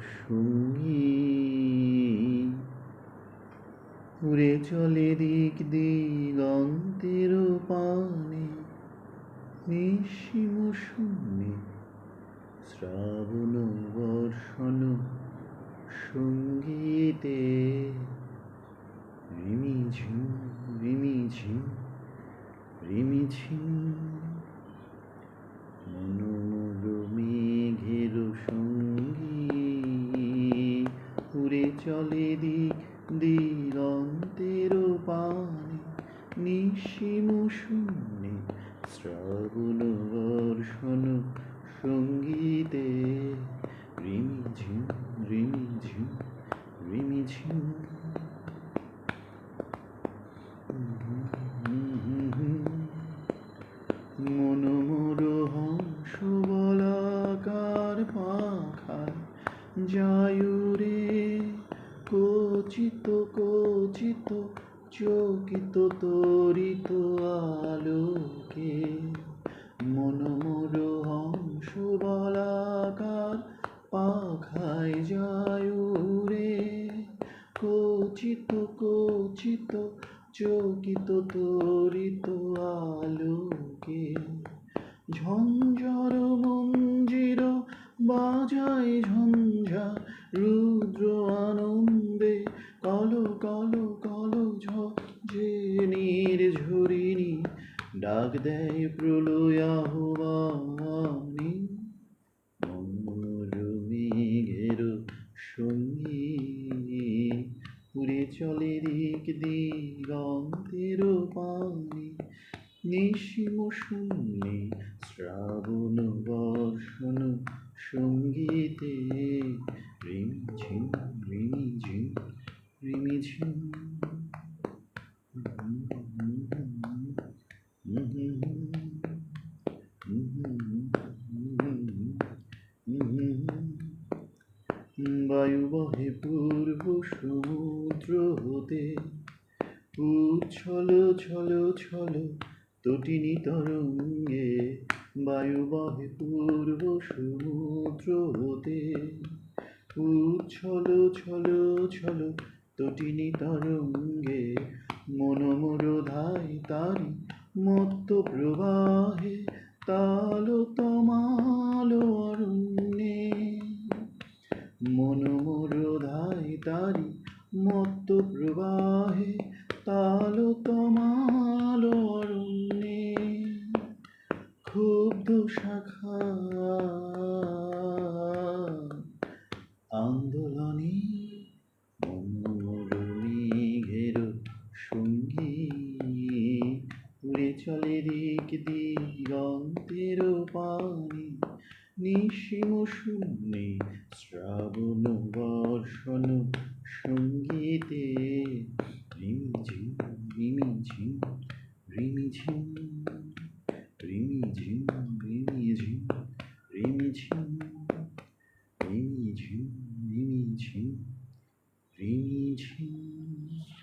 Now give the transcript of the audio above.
সঙ্গী। উড়ে চলে দিক দিগন্তের পানে নিশি মৌসুমে শ্রাবণ বর্ষণ সঙ্গীতে। রিমি ঝিম রিমি ঝিম রিমি ঝিম। চলে দিক দিগন্তের পানে নিশিম শূন্যে শ্রাবণ বর্ষণ সঙ্গীতে রিমিঝিম রিমিঝিম রিমিঝিম মনোমর হংস বলাকার পাখায় যায়ুরে কচিত কচিত, চকিত, তরিত আলোকে। মনোমর হংস বলাকার পাখায় যায়ুরে কচিত কচিত, চকিত, তরিত আলোকে। ঝঞ্ঝর ডাক দেয় প্রলয় আহ্বানী মনোর মেঘের সঙ্গী উড়ে চলে দিক দিগন্তের পানে। নিশিম শূন্যে শ্রাবণ বর্ষণ সঙ্গীতে রিমঝিম রিমিঝিম রিমিঝিম বায়ু বহে পূর্ব সমুদ্র হতে উচ্ছল, ছল ছল তটিনী তরঙ্গে বায়ু বহে পূর্ব সমুদ্র হতে উচ্ছল, ছল ছল তটিনী তরঙ্গে মনোমর ধাই তারি মত্ত প্রবাহে তাল তমাল মত্ত প্রবাহে তাল তমাল অরণ্যে ক্ষুব্ধ শাখা আন্দোলনে মনোমর মেঘের সঙ্গী উড়ে চলে দিক দিগন্তের পানে নিশিম শূন্যে শ্রাবণ বর্ষণ レイミーちん、レイミーちん、レイミーちん。レ、